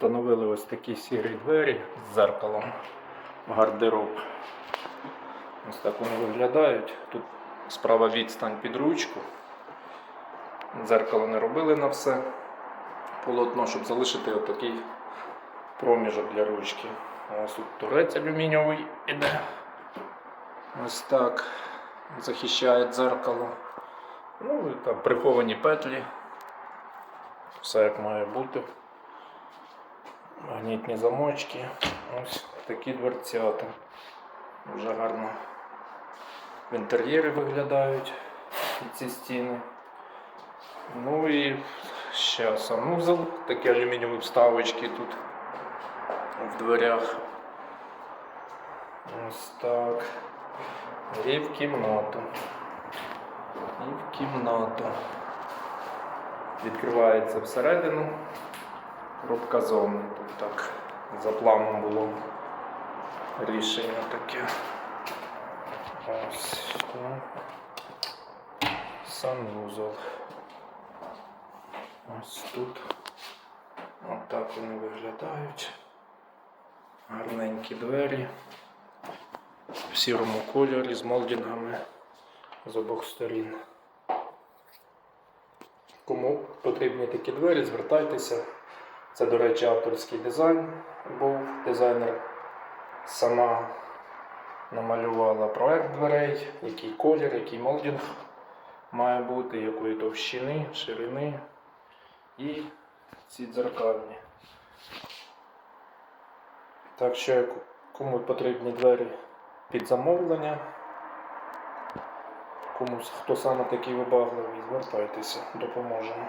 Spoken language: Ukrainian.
Встановили ось такі сірі двері з зеркалом в гардероб. Ось так вони виглядають. Тут справа відстань під ручку. Дзеркало не робили на все полотно, щоб залишити отакий проміжок для ручки. Ось тут турець алюмінієвий іде. Ось так. Захищає дзеркало. Ну і там приховані петлі. Все як має бути. Магнітні замочки. Ось такі дверцята. Дуже гарно в інтер'єрі виглядають ці стіни. Ну і ще санузел, такі алюмінієві вставочки тут в дверях. Ось так. І в кімнату. І в кімнату. Відкривається всередину. Коробка зони. Тут так за планом було рішення таке. Ось так. Санвузол. Ось тут. Отак вони виглядають. Гарненькі двері. В сірому кольорі з молдингами з обох сторін. Кому потрібні такі двері, звертайтеся. Це, до речі, авторський дизайн був. Дизайнер сама намалювала проект дверей, який колір, який молдинг має бути, якої товщини, ширини і ці дзеркальні. Так що, кому потрібні двері під замовлення, комусь хто саме такий вибагливий, звертайтеся, допоможемо.